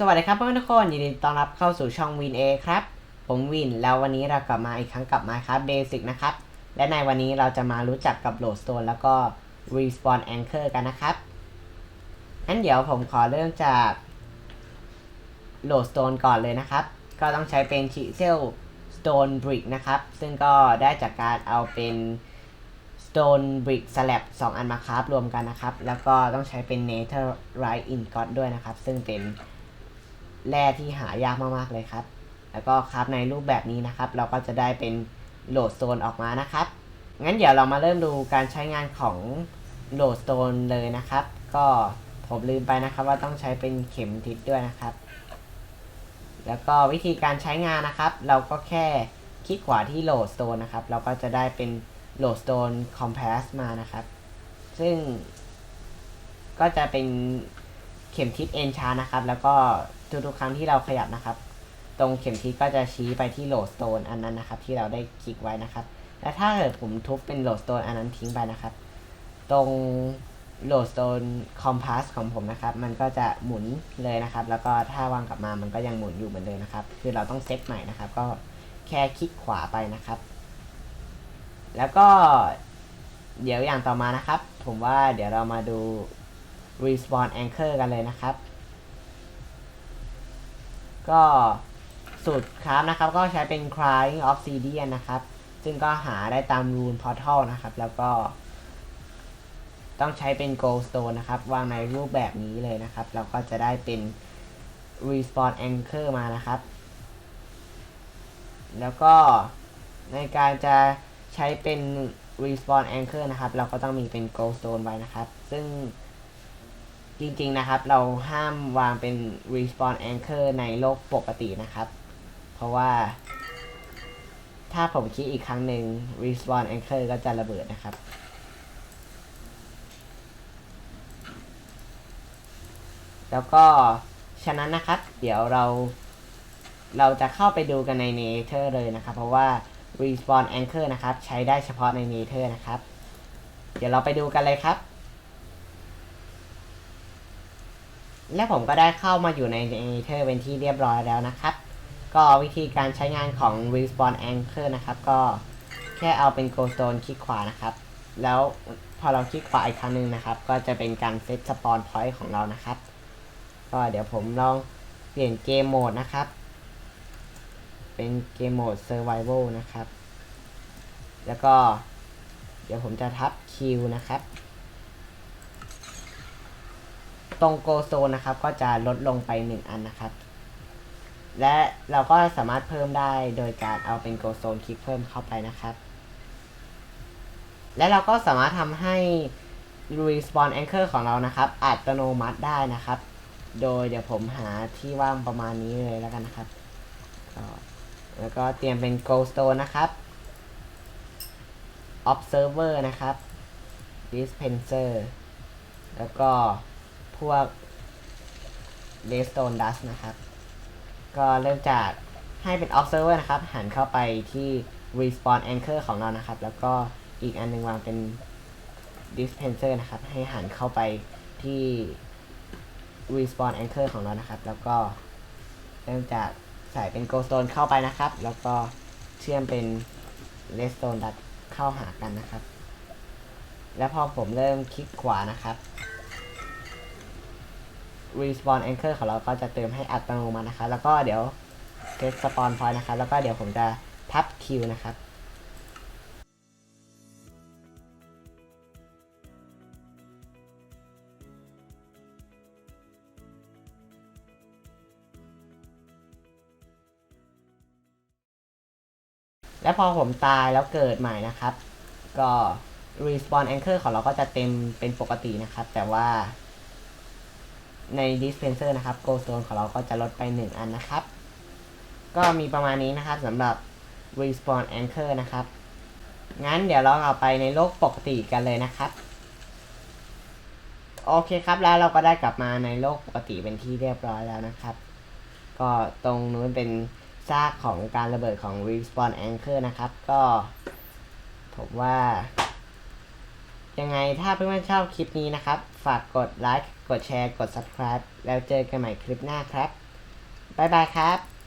สวัสดีครับเพื่อนทุกคนยินดีต้อนรับเข้าสู่ช่องวินเอครับ ผมวิน แล้ววันนี้เรากลับมาอีกครั้งกับ Minecraft Basic นะครับ และในวันนี้เราจะมารู้จักกับ Lodestone แล้วก็ Respawn Anchor กันนะครับงั้นเดี๋ยวผมขอเริ่มจาก Lodestone ก่อนเลยนะครับ ก็ต้องใช้เป็น Chisel Stone Brick นะครับ ซึ่งก็ได้จากการเอาเป็น Stone Brick Slab 2 อันมาคราฟรวมกันนะครับ แล้วก็ต้องใช้เป็น Netherite Ingot ด้วยนะครับ ซึ่งเป็น แร่ที่หายากมากๆเลยครับ แล้วก็คราฟในรูปแบบนี้นะครับ เราก็จะได้เป็นโหลดโซนออกมานะครับ งั้นเดี๋ยวเรามาเริ่มดูการใช้งานของโหลดโซนเลยนะครับ ก็ผมลืมไปนะครับว่าต้องใช้เป็นเข็มทิศด้วยนะครับ แล้วก็วิธีการใช้งานนะครับ เราก็แค่คลิกขวาที่โหลดโซนนะครับ เราก็จะได้เป็นโหลดโซนคอมเพลสมานะครับ ซึ่งก็จะเป็น เข็มทิศเอนชานะครับ แล้วก็ทุกๆครั้งที่เราขยับนะครับ ตรงเข็มทิศก็จะชี้ไปที่โหลดสโตนอันนั้นนะครับ ที่เราได้คลิกไว้นะครับ และถ้าเกิดผมทุบเป็นโหลดสโตนอันนั้นทิ้งไปนะครับ ตรงโหลดสโตนคอมพาสของผมนะครับ มันก็จะหมุนเลยนะครับ แล้วก็ถ้าวางกลับมามันก็ยังหมุนอยู่เหมือนเดิมนะครับ คือเราต้องเซตใหม่นะครับ ก็แค่คลิกขวาไปนะครับ แล้วก็เดี๋ยวอย่างต่อมานะครับ ผมว่าเดี๋ยวเรามาดู respawn anchor กันเลยนะครับ ก็สูตรคราฟนะครับก็ใช้เป็น crying obsidian นะครับ ซึ่งก็หาได้ตาม rune portal นะครับ แล้วก็ ต้องใช้เป็น goldstone นะครับ วางในรูปแบบนี้เลยนะครับ เราก็จะได้เป็น respawn anchor มานะครับ แล้วก็ในการจะใช้เป็น respawn anchor นะครับ เราก็ต้องมีเป็น goldstone ไว้นะครับ ซึ่ง จริงๆนะครับ เราห้ามวางเป็น respawn anchor ในโลกปกตินะครับ เพราะว่า ถ้าผมคิดอีกครั้งหนึ่ง respawn anchor ก็จะระเบิดนะครับ แล้วก็ฉะนั้นนะครับ เดี๋ยวเรา เราจะเข้าไปดูกันใน Nether เลยนะครับ เพราะว่า respawn anchor นะครับ ใช้ได้เฉพาะใน Nether นะครับ เดี๋ยวเราไปดูกันเลยครับ และผมก็ได้เข้ามาอยู่ใน Nether เป็นที่เรียบร้อยแล้วนะครับ ก็วิธีการใช้งานของ respawn anchor นะครับ ก็แค่เอาเป็น goldstone คลิกขวานะครับ แล้วพอเราคลิกขวาอีกครั้งหนึ่งนะครับ ก็จะเป็นการเซต spawn point ของเรานะครับ ก็เดี๋ยวผมลองเปลี่ยนเกมโหมดนะครับ เป็นเกมโหมด survival นะครับ แล้วก็เดี๋ยวผมจะทับ Q นะครับ ตรงโกโซนนะครับ ก็จะลดลงไป 1 อันนะครับ และเราก็สามารถเพิ่มได้โดยการเอาเป็นโกโซนคลิกเพิ่มเข้าไปนะครับ และเราก็สามารถทำให้ respawn anchor ของเรานะครับ อัตโนมัติได้นะครับ โดยเดี๋ยวผมหาที่ว่างประมาณนี้เลยแล้วกันนะครับ แล้วก็เตรียมเป็น goldstone นะครับ observer นะครับ dispenser แล้วก็ พวก redstone dust นะครับ ก็เริ่มจากให้เป็น observer นะครับ หันเข้าไปที่ respawn anchor ของเรานะครับ แล้วก็อีกอันหนึงวางเป็น dispenser นะครับ ให้หันเข้าไปที่ respawn anchor ของเรานะครับ แล้วก็เริ่มจากใส่เป็น goldstone เข้าไปนะครับ แล้วก็เชื่อมเป็น redstone dust เข้าหากันนะครับ แล้วพอผมเริ่มคลิกขวานะครับ respawn anchor ของเราก็จะเติมให้อัตโนมัตินะคะ แล้วก็เดี๋ยว get spawn point นะครับแล้วก็เดี๋ยวผมจะทับ Q นะครับและพอผมตายแล้วเกิดใหม่นะครับ ก็ respawn anchor ของเราก็จะเต็มเป็นปกตินะครับ แต่ว่า ใน dispenser นะครับ goldstone ของเราก็จะลดไป 1 อันนะครับ ก็มีประมาณนี้นะครับสำหรับ respawn anchor นะครับ งั้นเดี๋ยวเราเอาไปในโลกปกติกันเลยนะครับโอเคครับแล้วเราก็ได้กลับมาในโลกปกติเป็นที่เรียบร้อยแล้วนะครับ ก็ตรงนู้นเป็นซากของการระเบิดของ respawn anchor นะครับ ก็ผมว่า ยังไงถ้าเพื่อนๆชอบคลิปนี้นะครับ ฝากกดไลค์ กดแชร์ กด subscribe แล้วเจอกันใหม่คลิปหน้าครับ บ๊ายบายครับ